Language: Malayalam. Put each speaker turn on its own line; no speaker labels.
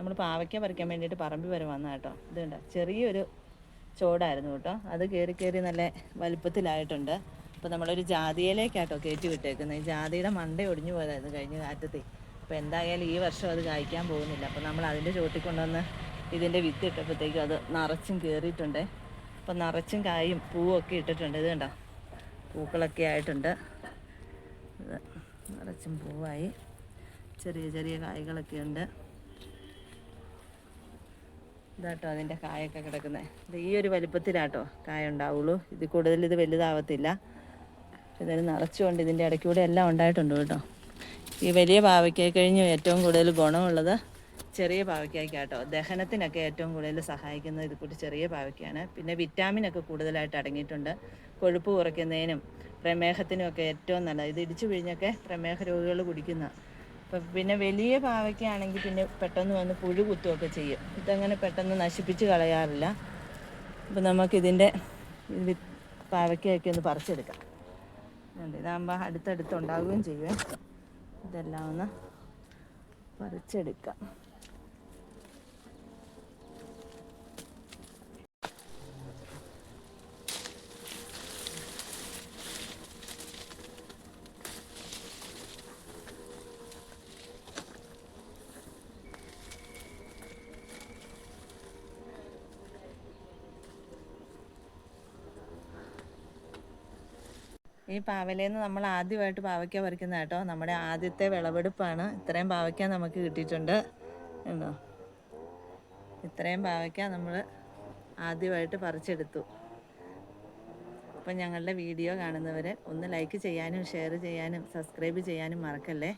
നമ്മൾ പാവയ്ക്ക പറിക്കാൻ വേണ്ടിയിട്ട് പറമ്പി വരെ വന്ന കേട്ടോ. ഇത് കണ്ടോ? ചെറിയൊരു ചോടായിരുന്നു കേട്ടോ. അത് കയറി കയറി നല്ല വലുപ്പത്തിലായിട്ടുണ്ട്. അപ്പോൾ നമ്മളൊരു ജാതിയിലേക്കാട്ടോ കയറ്റി വിട്ടേക്കുന്നത് ഈ ജാതിയുടെ മണ്ട ഒടിഞ്ഞു പോയതായിരുന്നു കഴിഞ്ഞ കാറ്റത്തി അപ്പോൾ എന്തായാലും ഈ വർഷം അത് കായ്ക്കാൻ പോകുന്നില്ല. അപ്പോൾ നമ്മൾ അതിന്റെ ചോട്ടിൽ കൊണ്ടുവന്ന് ഇതിന്റെ വിത്ത് ഇട്ടപ്പോഴത്തേക്കും അത് നിറച്ചും കയറിയിട്ടുണ്ട് അപ്പോൾ നിറച്ചും കായും പൂവൊക്കെ ഇട്ടിട്ടുണ്ട്. ഇത് കണ്ടോ? പൂക്കളൊക്കെ ആയിട്ടുണ്ട്. നിറച്ചും പൂവായി. ചെറിയ ചെറിയ കായ്കളൊക്കെ ഉണ്ട്. ഇതാട്ടോ അതിന്റെ കായൊക്കെ കിടക്കുന്നത് ഇത് ഈ ഒരു വലിപ്പത്തിലാട്ടോ കായ ഉണ്ടാവുള്ളൂ. ഇത് കൂടുതൽ ഇത് വലുതാവത്തില്ല. ഇതിന് നിറച്ചുകൊണ്ട് ഇതിന്റെ ഇടയ്ക്കൂടെ എല്ലാം ഉണ്ടായിട്ടുണ്ട് കേട്ടോ. ഈ വലിയ പാവയ്ക്കായി കഴിഞ്ഞ് ഏറ്റവും കൂടുതൽ ഗുണമുള്ളത് ചെറിയ പാവയ്ക്കായിക്കാട്ടോ. ദഹനത്തിനൊക്കെ ഏറ്റവും കൂടുതൽ സഹായിക്കുന്നത് ഇത് കൂടി ചെറിയ പാവയ്ക്കാണ്. പിന്നെ വിറ്റാമിനൊക്കെ കൂടുതലായിട്ട് അടങ്ങിയിട്ടുണ്ട്. കൊഴുപ്പ് കുറയ്ക്കുന്നതിനും പ്രമേഹത്തിനും ഒക്കെ ഏറ്റവും നല്ലത്. ഇത് ഇടിച്ചു പിഴിഞ്ഞൊക്കെ പ്രമേഹ രോഗികൾ കുടിക്കുന്ന പിന്നെ വലിയ പാവയ്ക്കാണെങ്കിൽ പിന്നെ പെട്ടെന്ന് വന്ന് പുഴു കുത്തുകയൊക്കെ ചെയ്യും. ഇതങ്ങനെ പെട്ടെന്ന് നശിപ്പിച്ച് കളയാറില്ല. അപ്പം നമുക്കിതിന്റെ പാവയ്ക്കൊക്കെ ഒന്ന് പറിച്ചെടുക്കാം. ഇതാകുമ്പോൾ അടുത്തടുത്ത് ഉണ്ടാവുകയും ചെയ്യുമേ ഇതെല്ലാം ഒന്ന് പറിച്ചെടുക്കാം. ഈ പാവലേന്ന് നമ്മൾ ആദ്യമായിട്ട് പാവയ്ക്ക പറിക്കുന്ന കേട്ടോ നമ്മുടെ ആദ്യത്തെ വിളവെടുപ്പാണ്. ഇത്രയും പാവയ്ക്ക നമുക്ക് കിട്ടിയിട്ടുണ്ട് എന്തോ ഇത്രയും പാവയ്ക്ക നമ്മൾ ആദ്യമായിട്ട് പറിച്ചെടുത്തു. അപ്പം ഞങ്ങളുടെ വീഡിയോ കാണുന്നവർ ഒന്ന് ലൈക്ക് ചെയ്യാനും ഷെയർ ചെയ്യാനും സബ്സ്ക്രൈബ് ചെയ്യാനും മറക്കല്ലേ?